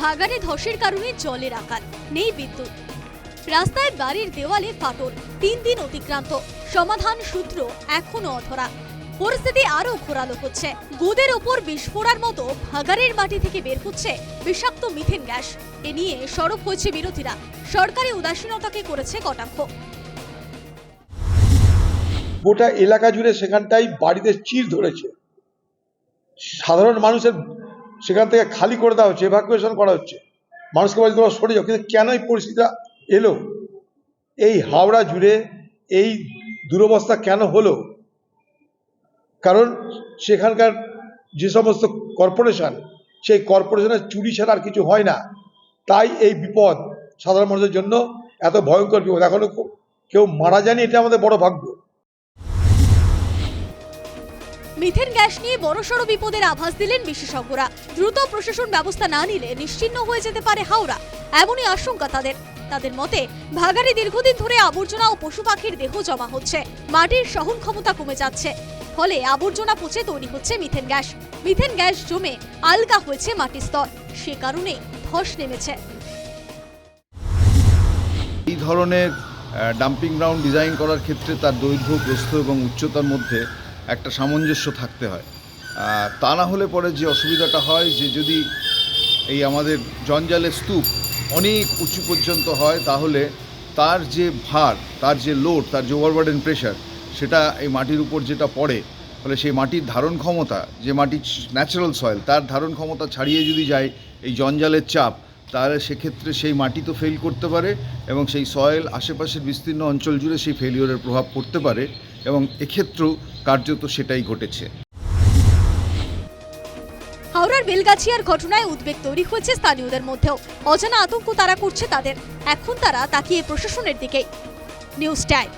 ভাগাড়ে ধসের কারণে জলের আকার, নেই বিদ্যুৎ। রাস্তায় বাড়ির দেওয়ালে ফাটল, তিন দিন অতিক্রান্ত। সমাধান সূত্র এখনও অধরা। পরিস্থিতি আরও ঘোরালো হচ্ছে। গোদের ওপর বিস্ফোরার মতো ভাগাড়ের মাটি থেকে বের হচ্ছে বিষাক্ত মিথেন গ্যাস। এ নিয়ে সরব হয়েছে বিরোধীরা। সরকারি উদাসীনতাকে করেছে কটাক্ষ। গোটা এলাকা জুড়ে সেখানটাই বাড়িতে চির ধরেছে। সাধারণ মানুষের সেখান থেকে খালি করে দেওয়া হচ্ছে এভাকুয়েশন করা হচ্ছে। মানুষকে বলছে, তোমরা সরে যাও। কিন্তু কেন এই পরিস্থিতিটা এলো? এই হাওড়া জুড়ে এই দুরবস্থা কেন হলো? কারণ সেখানকার যে সমস্ত কর্পোরেশন, সেই কর্পোরেশনের চুরি ছাড়া আর কিছু হয় না। তাই এই বিপদ সাধারণ মানুষের জন্য এত ভয়ঙ্কর বিপদ। এখনও কেউ মারা যায়নি, এটা আমাদের বড় ভাগ্য। মিথেন গ্যাস নিয়ে বড়সড় বিপদের আভাস দিলেন বিশেষজ্ঞরা। দ্রুত প্রশাসন ব্যবস্থা না নিলে নিশ্চিহ্ন হয়ে যেতে পারে হাওড়া। এমনই আশঙ্কা তাদের। তাদের মতে, ভাগাড়ে দীর্ঘদিন ধরে আবর্জনা ও পশু পাখির দেহ জমা হচ্ছে। মাটির সহন ক্ষমতা কমে যাচ্ছে। ফলে আবর্জনা পচে তৈরি হচ্ছে মিথেন গ্যাস। মিথেন গ্যাস জমে আলগা হয়েছে মাটির স্তর। সে কারণে ধস নেমেছে। এই ধরনের ডাম্পিং গ্রাউন্ড ডিজাইন করার ক্ষেত্রে তার দৈর্ঘ্য, প্রস্থ এবং উচ্চতার মধ্যে একটা সামঞ্জস্য থাকতে হয়। তা না হলে পরে যে অসুবিধাটা হয় যে যদি এই আমাদের জঞ্জালের স্তূপ অনেক উঁচু পর্যন্ত হয়, তাহলে তার যে ভার, তার যে লোড তার যে ওভারবার্ডেন প্রেশার সেটা এই মাটির উপর যেটা পড়ে, ফলে সেই মাটির ধারণ ক্ষমতা, যে মাটির ন্যাচারাল সয়েল তার ধারণ ক্ষমতা ছাড়িয়ে যদি যায় এই জঞ্জালের চাপ তাহলে সেক্ষেত্রে সেই মাটি তো ফেল করতে পারে এবং সেই সয়েল আশেপাশের বিস্তীর্ণ অঞ্চল জুড়ে সেই ফেলিওরের প্রভাব পড়তে পারে এবং এক্ষেত্রেও কার্যত সেটাই ঘটেছে। হাওড়ার বেলগাছিয়ার ঘটনায় উদ্বেগ তৈরি হয়েছে স্থানীয়দের মধ্যেও। অজানা আতঙ্ক তারা করছে তাদের। এখন তারা তাকিয়ে প্রশাসনের দিকেই। News time